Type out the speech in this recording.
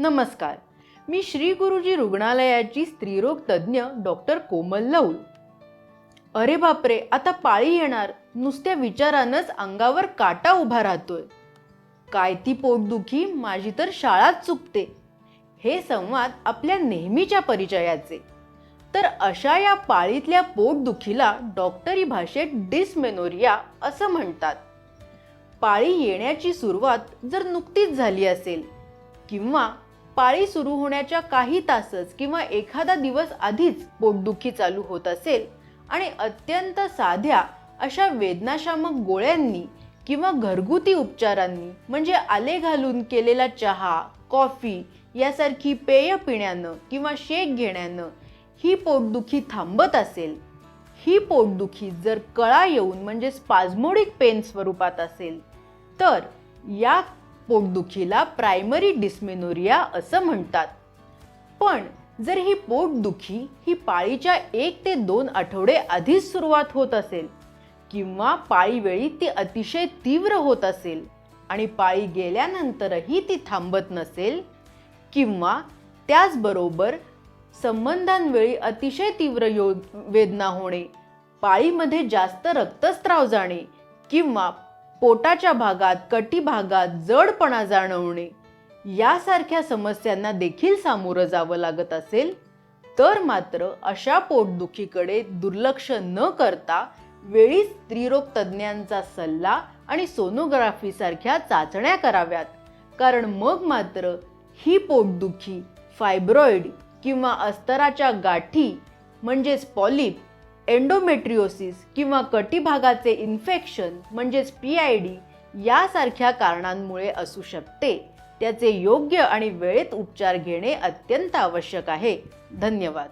नमस्कार. मी श्री गुरुजी रुग्णालयाची स्त्रीरोग तज्ज्ञ डॉक्टर कोमल लौल अरे बापरे आता पाळी येणार. नुसत्या विचारानंच अंगावर काटा उभा राहतोय. काय ती पोटदुखी माझी तर शाळाच चुकते. हे संवाद आपल्या नेहमीच्या परिचयाचे. तर अशा या पाळीतल्या पोटदुखीला डॉक्टरी भाषेत डिसमेनोरिया असं म्हणतात. पाळी येण्याची सुरुवात जर नुकतीच झाली असेल किंवा पाळी सुरू होण्याच्या काही तासच किंवा एखादा दिवस आधीच पोटदुखी चालू होत असेल आणि अत्यंत साध्या अशा वेदनाशामक गोळ्यांनी किंवा घरगुती उपचारांनी म्हणजे आले घालून केलेला चहा कॉफी यासारखी पेय पिण्यानं किंवा शेक घेण्यानं ही पोटदुखी थांबत असेल. ही पोटदुखी जर कळा येऊन म्हणजे स्पाझमोडिक पेन स्वरूपात असेल तर या पोटदुखीला प्रायमरी डिस्मेनोरिया असं म्हणतात. पण जर ही पोटदुखी ही पाळीच्या एक ते दोन आठवडे आधीच सुरुवात होत असेल किंवा पाळीवेळी ती अतिशय तीव्र होत असेल आणि पाळी गेल्यानंतरही ती थांबत नसेल किंवा त्याचबरोबर संबंधांवेळी अतिशय तीव्र यो वेदना होणे पाळीमध्ये जास्त रक्तस्त्राव जाणे किंवा पोटाच्या भागात कटी भागात जडपणा जाणवणे यासारख्या समस्यांना देखील सामोरं जावं लागत असेल तर मात्र अशा पोटदुखीकडे दुर्लक्ष न करता वेळी स्त्रीरोग तज्ज्ञांचा सल्ला आणि सोनोग्राफीसारख्या चाचण्या कराव्यात. कारण मग मात्र ही पोटदुखी फायब्रॉइड किंवा अस्तराच्या गाठी म्हणजेच पॉलिप एंडोमेट्रिओसिस किंवा कटिभागाचे इन्फेक्शन म्हणजेच पी आय डी यासारख्या कारणांमुळे असू शकते. त्याचे योग्य आणि वेळेत उपचार घेणे अत्यंत आवश्यक आहे. धन्यवाद.